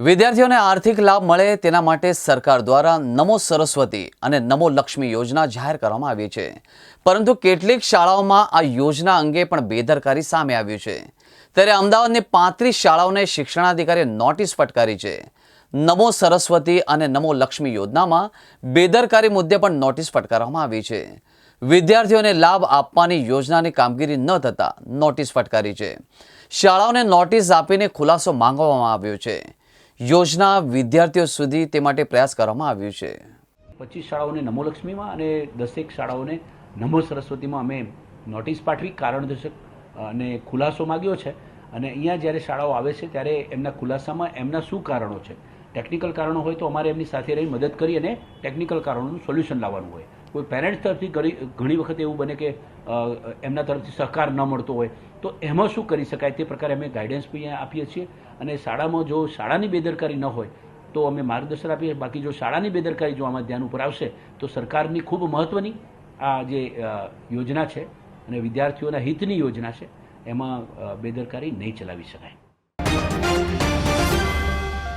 વિદ્યાર્થીઓને આર્થિક લાભ મળે તેના માટે સરકાર દ્વારા નમો સરસ્વતી અને નમો લક્ષ્મી યોજના જાહેર કરવામાં આવી છે. પરંતુ કેટલીક શાળાઓમાં આ યોજના અંગે પણ બેદરકારી સામે આવ્યું છે. ત્યારે અમદાવાદની પાંત્રીસ શાળાઓને શિક્ષણાધિકારીએ નોટિસ ફટકારી છે. નમો સરસ્વતી અને નમો લક્ષ્મી યોજનામાં બેદરકારી મુદ્દે પણ નોટિસ ફટકારવામાં આવી છે. વિદ્યાર્થીઓને લાભ આપવાની યોજનાની કામગીરી ન થતાં નોટિસ ફટકારી છે. શાળાઓને નોટિસ આપીને ખુલાસો માંગવામાં આવ્યો છે. યોજના વિદ્યાર્થીઓ સુધી તે માટે પ્રયાસ કરવામાં આવ્યો છે. પચીસ શાળાઓને નમોલક્ષ્મીમાં અને દસેક શાળાઓને નમો સરસ્વતીમાં અમે નોટિસ પાઠવી, કારણદર્શક અને ખુલાસો માગ્યો છે. અને અહીંયા જ્યારે શાળાઓ આવે છે, ત્યારે એમના ખુલાસામાં એમના શું કારણો છે? ટેકનિકલ કારણો હોય તો અમારે એમની સાથે રહી મદદ કરી અને ટેકનિકલ કારણોનું સોલ્યુશન લાવવાનું હોય. કોઈ પેરેન્ટ્સ તરફથી ઘણી વખત એવું બને કે એમના તરફથી સહકાર ન મળતો હોય, તો એમાં શું કરી શકાય તે પ્રકારે અમે ગાઈડન્સ બી આપીએ છીએ. અને શાળામાં જો શાળાની બેદરકારી ન હોય, તો અમે માર્ગદર્શન આપીએ બાકી જો શાળાની બેદરકારી જો આમાં ધ્યાન ઉપર આવશે, તો સરકારની ખૂબ મહત્ત્વની આ જે યોજના છે અને વિદ્યાર્થીઓના હિતની યોજના છે, એમાં બેદરકારી નહીં ચલાવી શકાય.